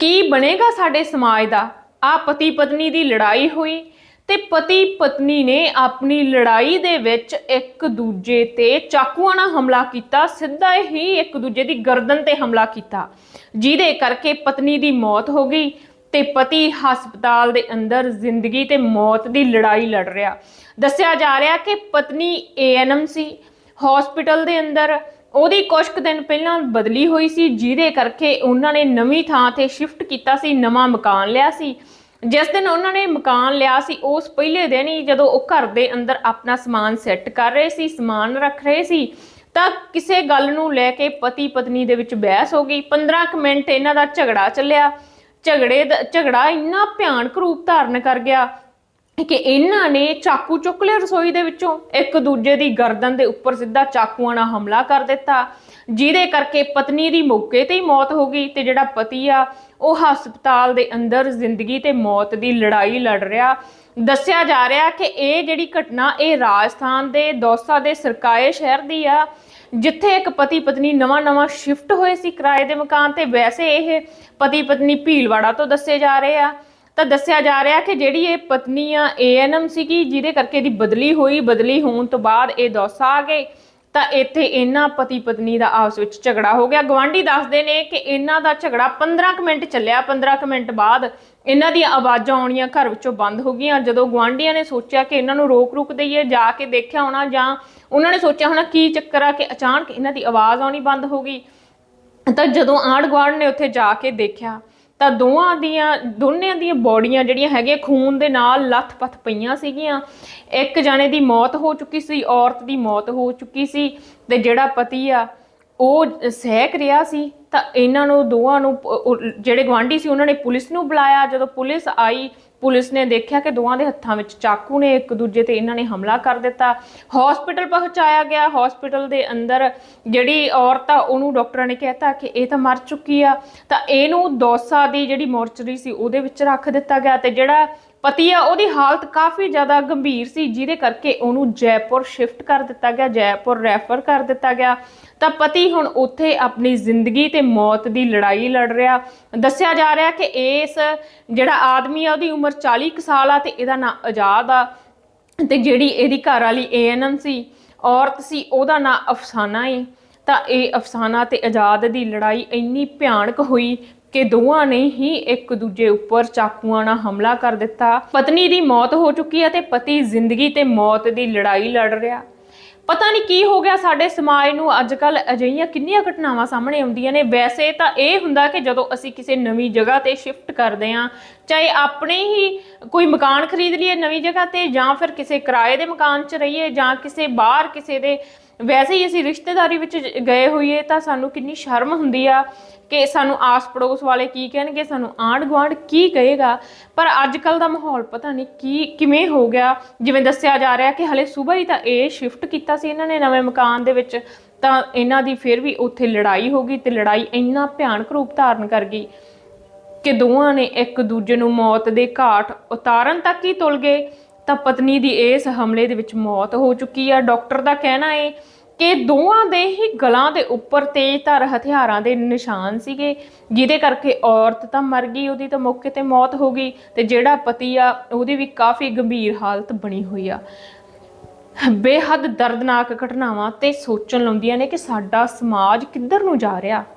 ਕੀ ਬਣੇਗਾ ਸਾਡੇ ਸਮਾਜ ਦਾ? ਆ ਪਤੀ ਪਤਨੀ ਦੀ ਲੜਾਈ ਹੋਈ ਤੇ ਪਤੀ ਪਤਨੀ ਨੇ ਆਪਣੀ ਲੜਾਈ ਦੇ ਵਿੱਚ ਇੱਕ ਦੂਜੇ ਤੇ ਚਾਕੂਆਂ ਨਾਲ ਹਮਲਾ ਕੀਤਾ, ਸਿੱਧਾ ਹੀ ਇੱਕ ਦੂਜੇ ਦੀ ਗਰਦਨ ਤੇ ਹਮਲਾ ਕੀਤਾ। ਜਿਹਦੇ ਕਰਕੇ ਪਤਨੀ ਦੀ ਮੌਤ ਹੋ ਗਈ ਤੇ ਪਤੀ ਹਸਪਤਾਲ ਦੇ ਅੰਦਰ ਜ਼ਿੰਦਗੀ ਤੇ ਮੌਤ ਦੀ ਲੜਾਈ ਲੜ ਰਿਹਾ। ਦੱਸਿਆ ਜਾ ਰਿਹਾ ਕਿ ਪਤਨੀ ਏਐਨਐਮ ਸੀ, ਹਸਪੀਟਲ ਦੇ ਅੰਦਰ ਉਹਦੀ ਕੁਝ ਕੁ ਦਿਨ ਪਹਿਲਾਂ ਬਦਲੀ ਹੋਈ ਸੀ, ਜਿਹਦੇ ਕਰਕੇ ਉਹਨਾਂ ਨੇ ਨਵੀਂ ਥਾਂ ਤੇ ਸ਼ਿਫਟ ਕੀਤਾ ਸੀ, ਨਵਾਂ ਮਕਾਨ ਲਿਆ ਸੀ। ਜਿਸ ਦਿਨ ਉਹਨਾਂ ਨੇ ਮਕਾਨ ਲਿਆ ਸੀ, ਉਸ ਪਹਿਲੇ ਦਿਨ ਹੀ ਜਦੋਂ ਉਹ ਘਰ ਦੇ ਅੰਦਰ ਆਪਣਾ ਸਮਾਨ ਸੈੱਟ ਕਰ ਰਹੇ ਸੀ, ਸਮਾਨ ਰੱਖ ਰਹੇ ਸੀ, ਤਾਂ ਕਿਸੇ ਗੱਲ ਨੂੰ ਲੈ ਕੇ ਪਤੀ ਪਤਨੀ ਦੇ ਵਿੱਚ ਬਹਿਸ ਹੋ ਗਈ। 15 ਕੁ ਮਿੰਟ ਇਹਨਾਂ ਦਾ ਝਗੜਾ ਚੱਲਿਆ। ਝਗੜੇ ਦਾ, ਝਗੜਾ ਇੰਨਾ ਭਿਆਨਕ ਰੂਪ ਧਾਰਨ ਕਰ ਗਿਆ ਕਿ ਇਹਨਾਂ ਨੇ ਚਾਕੂ ਚੁੱਕ ਲਿਆ ਰਸੋਈ ਦੇ ਵਿੱਚੋਂ। ਇੱਕ ਦੂਜੇ ਦੀ ਗਰਦਨ ਦੇ ਉੱਪਰ ਸਿੱਧਾ ਚਾਕੂਆਂ ਨਾਲ ਹਮਲਾ ਕਰ ਦਿੱਤਾ। ਜਿਹਦੇ ਕਰਕੇ ਪਤਨੀ ਦੀ ਮੌਕੇ ਤੇ ਹੀ ਮੌਤ ਹੋ ਗਈ ਤੇ ਜਿਹੜਾ ਪਤੀ ਆ, ਉਹ ਹਸਪਤਾਲ ਦੇ ਅੰਦਰ ਜ਼ਿੰਦਗੀ ਤੇ ਮੌਤ ਦੀ ਲੜਾਈ ਲੜ ਰਿਹਾ। ਦੱਸਿਆ ਜਾ ਰਿਹਾ ਕਿ ਇਹ ਜਿਹੜੀ ਘਟਨਾ, ਇਹ ਰਾਜਸਥਾਨ ਦੇ ਦੌਸਾ ਦੇ ਸਰਕਾਏ ਸ਼ਹਿਰ ਦੀ ਆ, ਜਿੱਥੇ ਇੱਕ ਪਤੀ ਪਤਨੀ ਨਵਾਂ-ਨਵਾਂ ਸ਼ਿਫਟ ਹੋਏ ਸੀ ਕਿਰਾਏ ਦੇ ਮਕਾਨ ਤੇ। ਵੈਸੇ ਇਹ ਪਤੀ ਪਤਨੀ ਭੀਲਵਾੜਾ ਤੋਂ ਦੱਸੇ ਜਾ ਰਹੇ ਆ। ਤਾਂ ਦੱਸਿਆ ਜਾ ਰਿਹਾ ਕਿ ਜਿਹੜੀ ਇਹ ਪਤਨੀ ਆ ਏਐਨਐਮ ਸੀਗੀ, ਜਿਹਦੇ ਕਰਕੇ ਇਹਦੀ ਬਦਲੀ ਹੋਈ, ਬਦਲੀ ਹੋਣ ਤੋਂ ਬਾਅਦ ਇਹ ਦੌਸਾ ਆ ਗਏ, ਤਾਂ ਇੱਥੇ ਇਹਨਾਂ ਪਤੀ ਪਤਨੀ ਦਾ ਆਪਸ ਵਿੱਚ ਝਗੜਾ ਹੋ ਗਿਆ। ਗਵਾਂਢੀ ਦੱਸਦੇ ਨੇ ਕਿ ਇਹਨਾਂ ਦਾ ਝਗੜਾ 15 ਕੁ ਮਿੰਟ ਚੱਲਿਆ। 15 ਕੁ ਮਿੰਟ ਬਾਅਦ ਇਹਨਾਂ ਦੀਆਂ ਆਵਾਜ਼ਾਂ ਆਉਣੀਆਂ ਘਰ ਵਿੱਚੋਂ ਬੰਦ ਹੋ ਗਈਆਂ। ਜਦੋਂ ਗਵਾਂਢੀਆਂ ਨੇ ਸੋਚਿਆ ਕਿ ਇਹਨਾਂ ਨੂੰ ਰੋਕ ਰੁਕ ਦਈਏ, ਜਾ ਕੇ ਦੇਖਿਆ ਹੋਣਾ ਜਾਂ ਉਹਨਾਂ ਨੇ ਸੋਚਿਆ ਹੋਣਾ ਕੀ ਚੱਕਰ ਆ ਕਿ ਅਚਾਨਕ ਇਹਨਾਂ ਦੀ ਆਵਾਜ਼ ਆਉਣੀ ਬੰਦ ਹੋ ਗਈ। ਤਾਂ ਜਦੋਂ ਆਂਢ ਗੁਆਂਢ ਨੇ ਉੱਥੇ ਜਾ ਕੇ ਦੇਖਿਆ ਤਾਂ ਦੋਵਾਂ ਦੀਆਂ, ਦੋਨਿਆਂ ਦੀਆਂ ਬੋਡੀਆਂ ਜਿਹੜੀਆਂ ਹੈਗੇ ਖੂਨ ਦੇ ਨਾਲ ਲੱਥ-ਪੱਥ ਪਈਆਂ ਸੀਗੀਆਂ। ਇੱਕ ਜਾਣੇ ਦੀ ਮੌਤ ਹੋ ਚੁੱਕੀ ਸੀ, ਔਰਤ ਦੀ ਮੌਤ ਹੋ ਚੁੱਕੀ ਸੀ ਤੇ ਜਿਹੜਾ ਪਤੀ ਆ, ਉਹ ਸਹਿਕ ਰਿਹਾ ਸੀ। ਤਾਂ ਇਹਨਾਂ ਨੂੰ, ਦੋਵਾਂ ਨੂੰ ਜਿਹੜੇ ਗਵਾਂਢੀ ਸੀ, ਉਹਨਾਂ ਨੇ ਪੁਲਿਸ ਨੂੰ ਬੁਲਾਇਆ। ਜਦੋਂ ਪੁਲਿਸ ਆਈ ਪੁਲਿਸ ਨੇ ਦੇਖਿਆ ਕਿ ਦੋਵਾਂ ਦੇ ਹੱਥਾਂ ਵਿੱਚ ਚਾਕੂ ਨੇ, ਇੱਕ ਦੂਜੇ ਤੇ ਇਹਨਾਂ ਨੇ ਹਮਲਾ ਕਰ ਦਿੱਤਾ। ਹਸਪੀਟਲ ਪਹੁੰਚਾਇਆ ਗਿਆ। ਹਸਪੀਟਲ ਦੇ ਅੰਦਰ ਜਿਹੜੀ ਔਰਤ ਆ, ਉਹਨੂੰ ਡਾਕਟਰਾਂ ਨੇ ਕਹਿਤਾ ਕਿ ਇਹ ਤਾਂ ਮਰ ਚੁੱਕੀ ਆ। ਤਾਂ ਇਹਨੂੰ ਦੌਸਾ ਦੀ ਜਿਹੜੀ ਮੋਰਚਰੀ ਸੀ, ਉਹਦੇ ਵਿੱਚ ਰੱਖ ਦਿੱਤਾ ਗਿਆ ਤੇ ਜਿਹੜਾ ਪਤੀ ਆ, ਉਹਦੀ ਹਾਲਤ ਕਾਫੀ ਜ਼ਿਆਦਾ ਗੰਭੀਰ ਸੀ, ਜਿਹਦੇ ਕਰਕੇ ਉਹਨੂੰ ਜੈਪੁਰ ਸ਼ਿਫਟ ਕਰ ਦਿੱਤਾ ਗਿਆ, ਜੈਪੁਰ ਰੈਫਰ ਕਰ ਦਿੱਤਾ ਗਿਆ। ਤਾਂ ਪਤੀ ਹੁਣ ਉੱਥੇ ਆਪਣੀ ਜ਼ਿੰਦਗੀ ਤੇ ਮੌਤ ਦੀ ਲੜਾਈ ਲੜ ਰਿਹਾ। ਦੱਸਿਆ ਜਾ ਰਿਹਾ ਕਿ ਇਸ ਜਿਹੜਾ ਆਦਮੀ ਆ, ਉਹਦੀ ਉਮਰ 40 ਕੁ ਸਾਲ ਆ ਤੇ ਇਹਦਾ ਨਾਂ ਆਜ਼ਾਦ ਆ। ਤੇ ਜਿਹੜੀ ਇਹਦੀ ਘਰ ਵਾਲੀ ਏਐਨਐਮ ਸੀ, ਔਰਤ ਸੀ, ਉਹਦਾ ਨਾਂ ਅਫਸਾਨਾ ਏ। ਤਾਂ ਇਹ ਅਫਸਾਨਾ ਤੇ ਆਜ਼ਾਦ ਦੀ ਲੜਾਈ ਇੰਨੀ ਭਿਆਨਕ ਹੋਈ ਕਿ ਦੋਵਾਂ ਨੇ ਹੀ ਇੱਕ ਦੂਜੇ ਉੱਪਰ ਚਾਕੂਆਂ ਨਾਲ ਹਮਲਾ ਕਰ ਦਿੱਤਾ। ਪਤਨੀ ਦੀ ਮੌਤ ਹੋ ਚੁੱਕੀ ਹੈ ਤੇ ਪਤੀ ਜ਼ਿੰਦਗੀ ਤੇ ਮੌਤ ਦੀ ਲੜਾਈ ਲੜ ਰਿਹਾ। ਪਤਾ ਨਹੀਂ ਕੀ ਹੋ ਗਿਆ ਸਾਡੇ ਸਮਾਜ ਨੂੰ। ਅੱਜ ਕੱਲ ਅਜਿਹੀਆਂ ਕਿੰਨੀਆਂ ਘਟਨਾਵਾਂ ਸਾਹਮਣੇ ਆਉਂਦੀਆਂ ਨੇ। ਵੈਸੇ ਤਾਂ ਇਹ ਹੁੰਦਾ ਕਿ ਜਦੋਂ ਅਸੀਂ ਕਿਸੇ ਨਵੀਂ ਜਗ੍ਹਾ ਤੇ ਸ਼ਿਫਟ ਕਰਦੇ ਹਾਂ, ਚਾਹੇ ਆਪਣੇ ਹੀ ਕੋਈ ਮਕਾਨ ਖਰੀਦ ਲਈਏ ਨਵੀਂ ਜਗ੍ਹਾ ਤੇ ਜਾਂ ਫਿਰ ਕਿਸੇ ਕਿਰਾਏ ਦੇ ਮਕਾਨ 'ਚ ਰਹੀਏ ਜਾਂ ਕਿਸੇ ਬਾਹਰ ਕਿਸੇ ਦੇ ਵੈਸੇ ਹੀ ਅਸੀਂ ਰਿਸ਼ਤੇਦਾਰੀ ਵਿੱਚ ਜ- ਗਏ ਹੋਈਏ ਤਾਂ ਸਾਨੂੰ ਕਿੰਨੀ ਸ਼ਰਮ ਹੁੰਦੀ ਆ ਕਿ ਸਾਨੂੰ ਆਸ ਪੜੋਸ ਵਾਲੇ ਕੀ ਕਹਿਣਗੇ, ਸਾਨੂੰ ਆਂਢ ਗੁਆਂਢ ਕੀ ਕਹੇਗਾ। ਪਰ ਅੱਜ ਕੱਲ ਦਾ ਮਾਹੌਲ ਪਤਾ ਨਹੀਂ ਕੀ, ਕਿਵੇਂ ਹੋ ਗਿਆ। ਜਿਵੇਂ ਦੱਸਿਆ ਜਾ ਰਿਹਾ ਕਿ ਹਲੇ ਸਵੇਰ ਹੀ ਤਾਂ ਇਹ ਸ਼ਿਫਟ ਕੀਤਾ ਸੀ ਇਹਨਾਂ ਨੇ ਨਵੇਂ ਮਕਾਨ ਦੇ ਵਿੱਚ, ਤਾਂ ਇਹਨਾਂ ਦੀ ਫਿਰ ਵੀ ਉੱਥੇ ਲੜਾਈ ਹੋ ਗਈ ਤੇ ਲੜਾਈ ਇੰਨਾ ਭਿਆਨਕ ਰੂਪ ਧਾਰਨ ਕਰ ਗਈ ਕਿ ਦੋਵਾਂ ਨੇ ਇੱਕ ਦੂਜੇ ਨੂੰ ਮੌਤ ਦੇ ਘਾਟ ਉਤਾਰਨ ਤੱਕ ਹੀ ਤੁਲ ਗਏ। ਤਾਂ ਪਤਨੀ ਦੀ ਇਸ ਹਮਲੇ ਦੇ ਵਿੱਚ ਮੌਤ ਹੋ ਚੁੱਕੀ ਆ। ਡਾਕਟਰ ਦਾ ਕਹਿਣਾ ਹੈ ਕਿ ਦੋਵਾਂ ਦੇ ਹੀ ਗਲਾਂ ਦੇ ਉੱਪਰ ਤੇਜ਼ਧਾਰ ਹਥਿਆਰਾਂ ਦੇ ਨਿਸ਼ਾਨ ਸੀਗੇ, ਜਿਹਦੇ ਕਰਕੇ ਔਰਤ ਤਾਂ ਮਰ ਗਈ, ਉਹਦੀ ਤਾਂ ਮੌਕੇ ਤੇ ਮੌਤ ਹੋ ਗਈ ਤੇ ਜਿਹੜਾ ਪਤੀ ਆ, ਉਹਦੀ ਵੀ ਕਾਫੀ ਗੰਭੀਰ ਹਾਲਤ ਬਣੀ ਹੋਈ ਆ। ਬੇਹੱਦ ਦਰਦਨਾਕ ਘਟਨਾਵਾਂ ਤੇ ਸੋਚਣ ਲਾਉਂਦੀਆਂ ਨੇ ਕਿ ਸਾਡਾ ਸਮਾਜ ਕਿੱਧਰ ਨੂੰ ਜਾ ਰਿਹਾ।